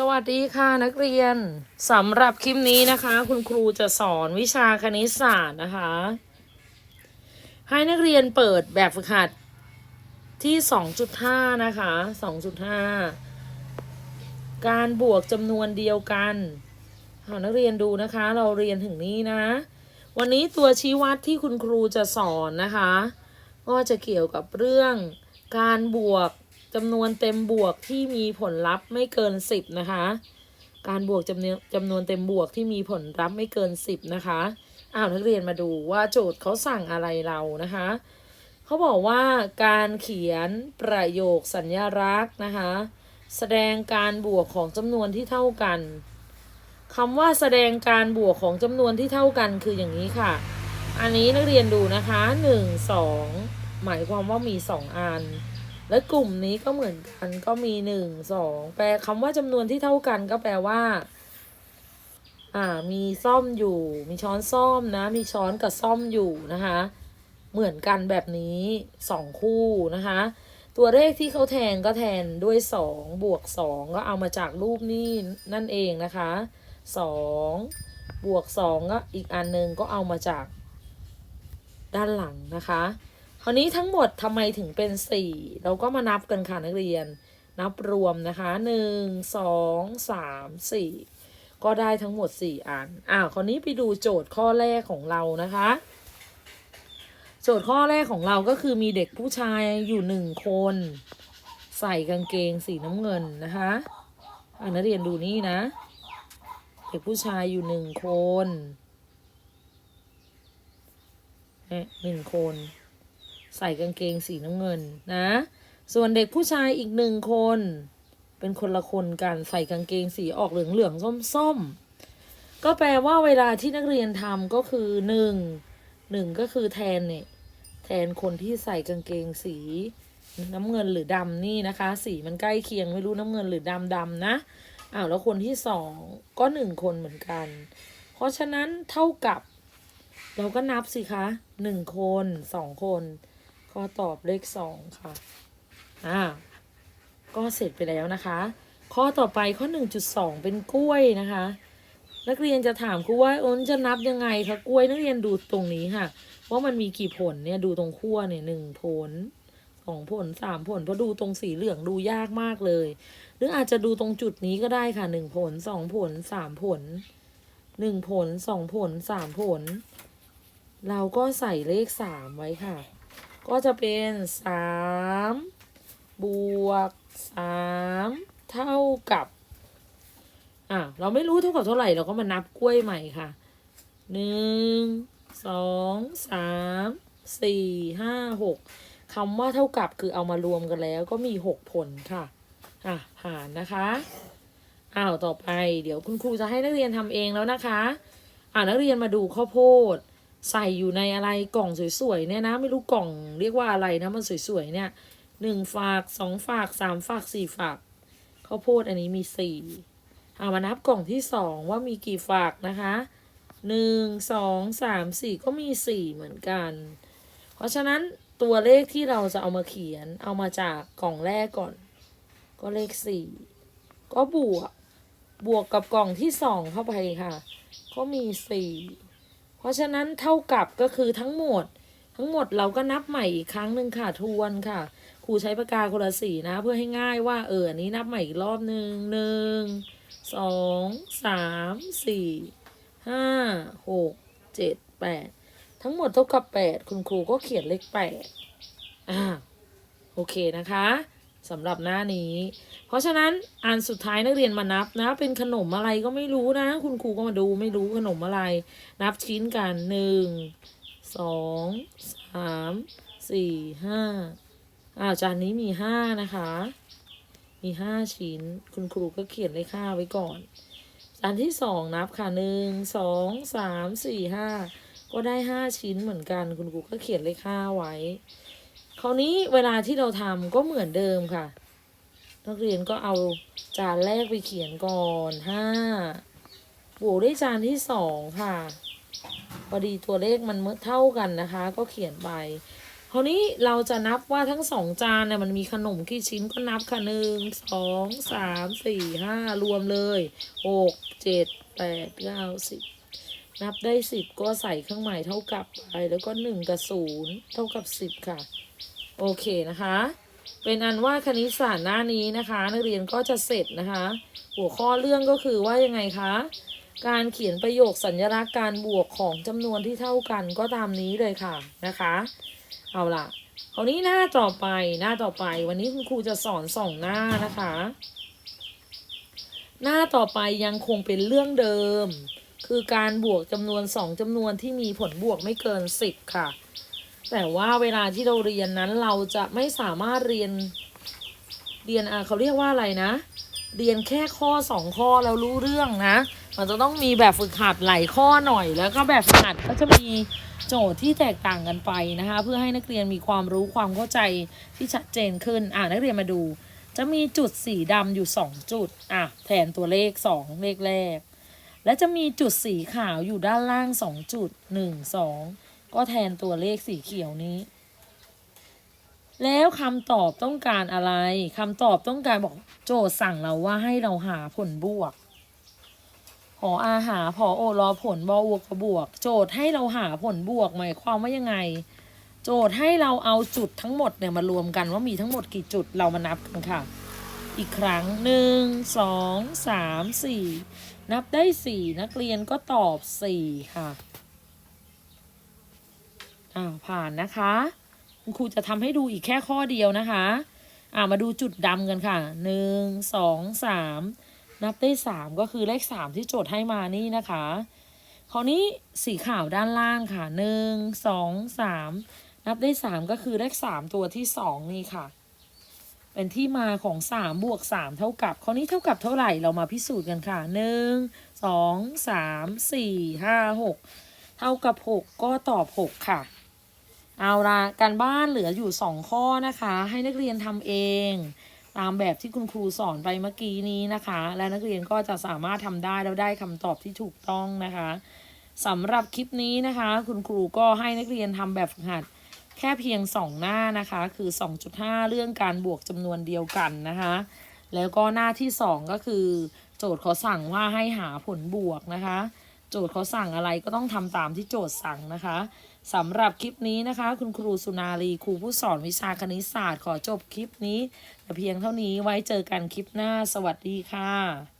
สวัสดีค่ะนักเรียนสำหรับคลิปนี้นะคะ คุณครูจะสอนวิชาคณิตศาสตร์นะคะ ให้นักเรียนเปิดแบบฝึกหัดที่ 2.5 นะคะ 2.5 การบวกจำนวนเดียวกันเอานักเรียนดูนะคะ เราเรียนถึงนี้นะ วันนี้ตัวชี้วัดที่คุณครูจะสอนนะคะ ก็จะเกี่ยวกับเรื่องการบวก จำนวนเต็มบวกที่มีผลลัพธ์ไม่เกิน10นะคะ การบวกจำนวนจำนวนเต็มบวกที่มีผลลัพธ์ไม่เกิน10นะคะอ้าวนักเรียนมาดูว่าโจทย์เขาสั่งอะไรเรานะคะเขาบอกว่าการเขียนประโยคสัญญลักษณ์นะคะ แสดงการบวกของจำนวนที่เท่ากันคำว่าแสดงการบวกของจำนวนที่เท่ากันคืออย่างนี้ค่ะ อันนี้นักเรียนดูนะคะหนึ่งสองหมายความว่ามีสองอัน และกลุ่มนี้ก็เหมือนกันก็มีหนึ่งสองแปลคำว่าจำนวนที่เท่ากันก็แปลว่า อ่า มีซ่อมอยู่ มีช้อนซ่อมนะ มีช้อนกับซ่อมอยู่นะคะ เหมือนกันแบบนี้สองคู่นะคะ ตัวเลขที่เขาแทนก็แทนด้วยสองบวกสองก็เอามาจากรูปนี้นั่นเองนะคะสองบวกสองก็อีกอันหนึ่งก็เอามาจากด้านหลังนะคะ คราวนี้ทั้งหมดทำไมถึงเป็นสี่เราก็มานับกันค่ะนักเรียน นับรวมนะคะหนึ่งสองสามสี่ก็ได้ทั้งหมดสี่อันอ้าวคราวนี้ไปดูโจทย์ข้อแรกของเรานะคะ โจทย์ข้อแรกของเราก็คือมีเด็กผู้ชายอยู่หนึ่งคน ใส่กางเกงสีน้ำเงินนะคะอ่านักเรียนดูนี่นะ เด็กผู้ชายอยู่หนึ่งคนเนี่ยหนึ่งคน ใส่กางเกงสีน้ำเงินนะ ส่วนเด็กผู้ชายอีกหนึ่งคน เป็นคนละคนกันใส่กางเกงสีออกเหลืองเหลืองส้มส้มก็แปลว่าเวลาที่นักเรียนทำก็คือหนึ่งหนึ่งก็คือแทนเนี่ยแทนคนที่ใส่กางเกงสีน้ำเงินหรือดำนี่นะคะ สีมันใกล้เคียงไม่รู้น้ำเงินหรือดำดำนะอ้าวแล้วคนที่สองก็หนึ่งคนเหมือนกัน เพราะฉะนั้นเท่ากับ เราก็นับสิคะหนึ่งคนสองคน ข้อตอบเลขสองค่ะ อ่า ก็เสร็จไปแล้วนะคะ ข้อต่อไปข้อหนึ่งจุดสองเป็นกล้วยนะคะ นักเรียนจะถามครูว่าโอนจะนับยังไงคะกล้วยนักเรียนดูตรงนี้ค่ะ ว่ามันมีกี่ผลเนี่ยดูตรงขั้วเนี่ยหนึ่งผลสองผลสามผลเพราะดูตรงสีเหลืองดูยากมากเลย หรืออาจจะดูตรงจุดนี้ก็ได้ค่ะหนึ่งผลสองผลสามผลหนึ่งผลสองผลสามผล เราก็ใส่เลขสามไว้ค่ะ ก็จะเป็นสามบวกสามเท่ากับ อะ เราไม่รู้เท่ากับเท่าไหร่ เราก็มานับกล้วยใหม่ค่ะหนึ่งสองสามสี่ห้าหกคำว่าเท่ากับคือเอามารวมกันแล้วก็มีหกผลค่ะ อะ ผ่านนะคะอ้าวต่อไป เดี๋ยวคุณครูจะให้นักเรียนทำเองแล้วนะคะ อ่านักเรียนมาดูข้าวโพด ใส่อยู่ในอะไรกล่องสวยๆเนี่ยนะ ไม่รู้กล่องเรียกว่าอะไรนะมันสวยๆเนี่ยหนึ่งฝากสองฝากสามฝากสี่ฝากข้าวโพดอันนี้มีสี่เอามานับกล่องที่สองว่ามีกี่ฝากนะคะหนึ่งสองสามสี่ก็มีสี่เหมือนกัน เพราะฉะนั้นตัวเลขที่เราจะเอามาเขียนเอามาจากกล่องแรกก่อน ก็เลขสี่ก็บวก บวกกับกล่องที่สองเข้าไปค่ะ ก็มีสี่ ราะฉะนั้นเท่ากับก็คือทั้งหมด ทั้งหมดเราก็นับใหม่อีกครั้งหนึ่งค่ะทวนค่ะครูใช้ปากกาคนละสีนะ เพื่อให้ง่ายว่าเอออันนี้นับใหม่อีกรอบหนึ่งหนึ่งสองสามสี่ห้าหกเจ็ดแปดทั้งหมดเท่ากับแปดคุณครูก็เขียนเลขแปดอ่าโอเคนะคะ สำหรับหน้านี้ เพราะฉะนั้นอันสุดท้ายนักเรียนมานับนะ เป็นขนมอะไรก็ไม่รู้นะ คุณครูก็มาดูไม่รู้ขนมอะไร นับชิ้นกันหนึ่งสองสามสี่ห้าอ่าจานนี้มีห้านะคะ มีห้าชิ้น คุณครูก็เขียนเลขห้าไว้ก่อนจานที่สองนับค่ะหนึ่งสองสามสี่ห้าก็ได้ห้าชิ้นเหมือนกัน คุณครูก็เขียนเลขห้าไว้ คราวนี้เวลาที่เราทำก็เหมือนเดิมค่ะ นักเรียนก็เอาจานแรกไปเขียนก่อนห้าบวกด้วยจานที่สองค่ะพอดีตัวเลขมันเท่ากันนะคะ ก็เขียนไปคราวนี้เราจะนับว่าทั้งสองจานเนี่ยมันมีขนมกี่ชิ้นก็นับค่ะหนึ่งสองสามสี่ห้ารวมเลยหกเจ็ดแปดเก้าสิบนับได้สิบก็ใส่เครื่องหมายเท่ากับไปแล้วก็หนึ่งกับศูนย์เท่ากับสิบค่ะ โอเคนะคะ เป็นอันว่าคณิตศาสตร์หน้านี้นะคะ นักเรียนก็จะเสร็จนะคะ หัวข้อเรื่องก็คือว่ายังไงคะ การเขียนประโยคสัญลักษณ์การบวกของจำนวนที่เท่ากันก็ตามนี้เลยค่ะนะคะ เอาล่ะคราวนี้หน้าต่อไปหน้าต่อไป วันนี้คุณครูจะสอนสองหน้านะคะ หน้าต่อไปยังคงเป็นเรื่องเดิม คือการบวกจำนวนสองจำนวนที่มีผลบวกไม่เกินสิบค่ะ แต่ว่าเวลาที่เราเรียนนั้นเราจะไม่สามารถเรียนเรียนเขาเรียกว่าอะไรนะ เรียนแค่ข้อสองข้อแล้วรู้เรื่องนะ มันจะต้องมีแบบฝึกหัดหลายข้อหน่อย แล้วก็แบบฝึกหัดก็จะมีโจทย์ที่แตกต่างกันไปนะคะ เพื่อให้นักเรียนมีความรู้ความเข้าใจที่ชัดเจนขึ้น อะนักเรียนมาดู จะมีจุดสีดำอยู่สองจุด อะแทนตัวเลขสองเลขแรก และจะมีจุดสีขาวอยู่ด้านล่างสองจุดหนึ่งสอง ก็แทนตัวเลขสีเขียวนี้ แล้วคำตอบต้องการอะไรคำตอบต้องการบอกโจทย์สั่งเราว่าให้เราหาผลบวกหออาหาพอโอรอผลบอวกกับบวก โจทย์ให้เราหาผลบวกหมายความว่ายังไง โจทย์ให้เราเอาจุดทั้งหมดเนี่ยมารวมกันว่ามีทั้งหมดกี่จุดเรามานับกันค่ะ อีกครั้งหนึ่งสองสามสี่นับได้สี่นักเรียนก็ตอบสี่ค่ะ อ่าผ่านนะคะคุณครูจะทำให้ดูอีกแค่ข้อเดียวนะคะอ่ามาดูจุดดำกันค่ะหนึ่งสองสามนับได้สามก็คือเลขสามที่โจทย์ให้มานี่นะคะคราวนี้สีขาวด้านล่างค่ะหนึ่งสองสามนับได้สามก็คือเลขสามตัวที่สองนี่ค่ะ เป็นที่มาของสามบวกสามเท่ากับ คราวนี้เท่ากับเท่าไหร่เรามาพิสูจน์กันค่ะหนึ่งสองสามสี่ห้าหกเท่ากับหกก็ตอบหกค่ะ เอาละการบ้านเหลืออยู่สองข้อนะคะ ให้นักเรียนทำเอง ตามแบบที่คุณครูสอนไปเมื่อกี้นี้นะคะ และนักเรียนก็จะสามารถทำได้แล้วได้คำตอบที่ถูกต้องนะคะสำหรับคลิปนี้นะคะ คุณครูก็ให้นักเรียนทำแบบฝึกหัดแค่เพียงสองหน้านะคะ คือ 2.5 เรื่องการบวกจำนวนเดียวกันนะคะ แล้วก็หน้าที่สองก็คือ โจทย์เขาสั่งว่าให้หาผลบวกนะคะ โจทย์เขาสั่งอะไรก็ต้องทำตามที่โจทย์สั่งนะคะ สำหรับคลิปนี้นะคะ คุณครูสุนารีครูผู้สอนวิชาคณิตศาสตร์ขอจบคลิปนี้แต่เพียงเท่านี้ไว้เจอกันคลิปหน้าสวัสดีค่ะ